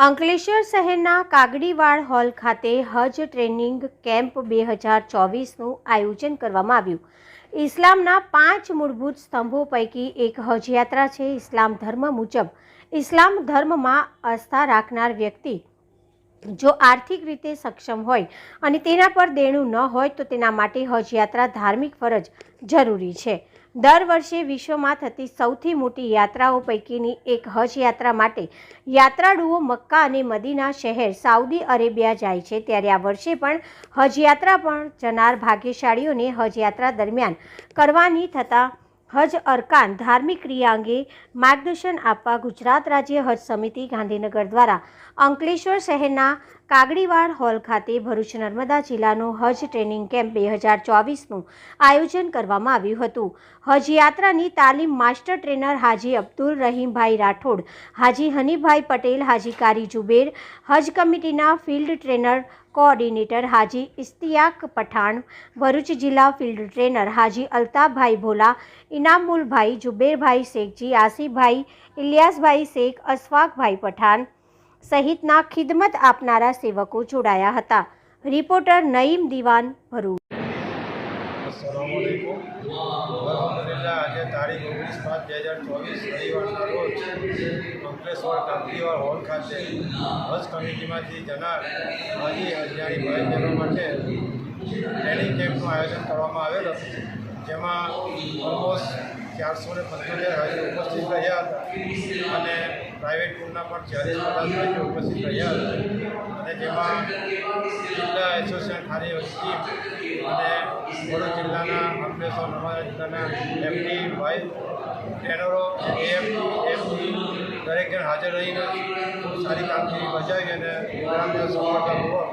અંકલેશ્વર શહેરના કાગડીવાડ હોલ ખાતે હજ ટ્રેનિંગ કેમ્પ બે હજાર ચોવીસનું આયોજન કરવામાં આવ્યું. ઇસ્લામના પાંચ મૂળભૂત સ્તંભો પૈકી એક હજયાત્રા છે. ઇસ્લામ ધર્મ મુજબ, ઇસ્લામ ધર્મમાં આસ્થા રાખનાર વ્યક્તિ જો આર્થિક રીતે સક્ષમ હોય અને તેના પર દેણું ન હોય તો તેના માટે હજયાત્રા ધાર્મિક ફરજ જરૂરી છે. દર વર્ષે વિશ્વમાં થતી સૌથી મોટી યાત્રાઓ પૈકીની એક હજ યાત્રા માટે યાત્રાળુઓ મક્કા અને મદીના શહેર સાઉદી અરેબિયા જાય છે. ત્યારે આ વર્ષે પણ હજયાત્રા પણ જનાર ભાગ્યશાળીઓને હજયાત્રા દરમિયાન કરવાની થતા હજ અરકાન ધાર્મિક ક્રિયા અંગે માર્ગદર્શન આપવા ગુજરાત રાજ્ય હજ સમિતિ ગાંધીનગર દ્વારા અંકલેશ્વર શહેરના કાગડીવાડ હોલ ખાતે ભરૂચ નર્મદા જિલ્લાનો હજ ટ્રેનિંગ કેમ્પ બે હજાર ચોવીસનું આયોજન કરવામાં આવ્યું હતું. હજ યાત્રાની તાલીમ માસ્ટર ટ્રેનર હાજી અબ્દુલ રહીમભાઈ રાઠોડ, હાજી હનીફભાઈ પટેલ, હાજી કારી જુબેર, હજ કમિટીના ફિલ્ડ ટ્રેનર કોઓર્ડિનેટર હાજી ઇસ્તિયાક પઠાણ, ભરૂચ જિલ્લા ફિલ્ડ ટ્રેનર હાજી અલ્તાભાઈ ભોલા, ઇનામુલભાઈ જુબેરભાઈ શેખજી, આસિફભાઈ, ઇલિયાસભાઈ શેખ, અશફાકભાઈ પઠાણ સહિતના ખિદમત આપનારા સેવકો જોડાયા હતા. રિપોર્ટર નઈમ દિવાન ભરૂચ. આજે તારીખ ઓગણીસ પાંચ બે હજાર ચોવીસ રવિવારના રોજ અંકલેશ્વર કાંકરીવાડ હોલ ખાતે હજ કમિટીમાંથી જનાર હાજી હજારી ભાઈ માટે ટ્રેનિંગ કેમ્પનું આયોજન કરવામાં આવેલ હતું. જેમાં ઓલમોસ્ટ ચારસો ને પંચોતેર હાજર ઉપસ્થિત રહ્યા હતા. અને પ્રાઇવેટ સ્કૂલના પણ ચાલીસ પચાસ હાજી ઉપસ્થિત રહ્યા હતા. અને જેમાં જિલ્લા એસોસિએશન ખારી વસ્તી અને વડોદરા જિલ્લાના અંકલેશ્વર નર્મદા જિલ્લાના એમડી ભાઈ ટ્રેનરો એએમડી એમડી દરેક જણ હાજર રહીને ખૂબ સારી કામગીરી બજાવી અને પ્રોગ્રામને સફળતાપૂર્વક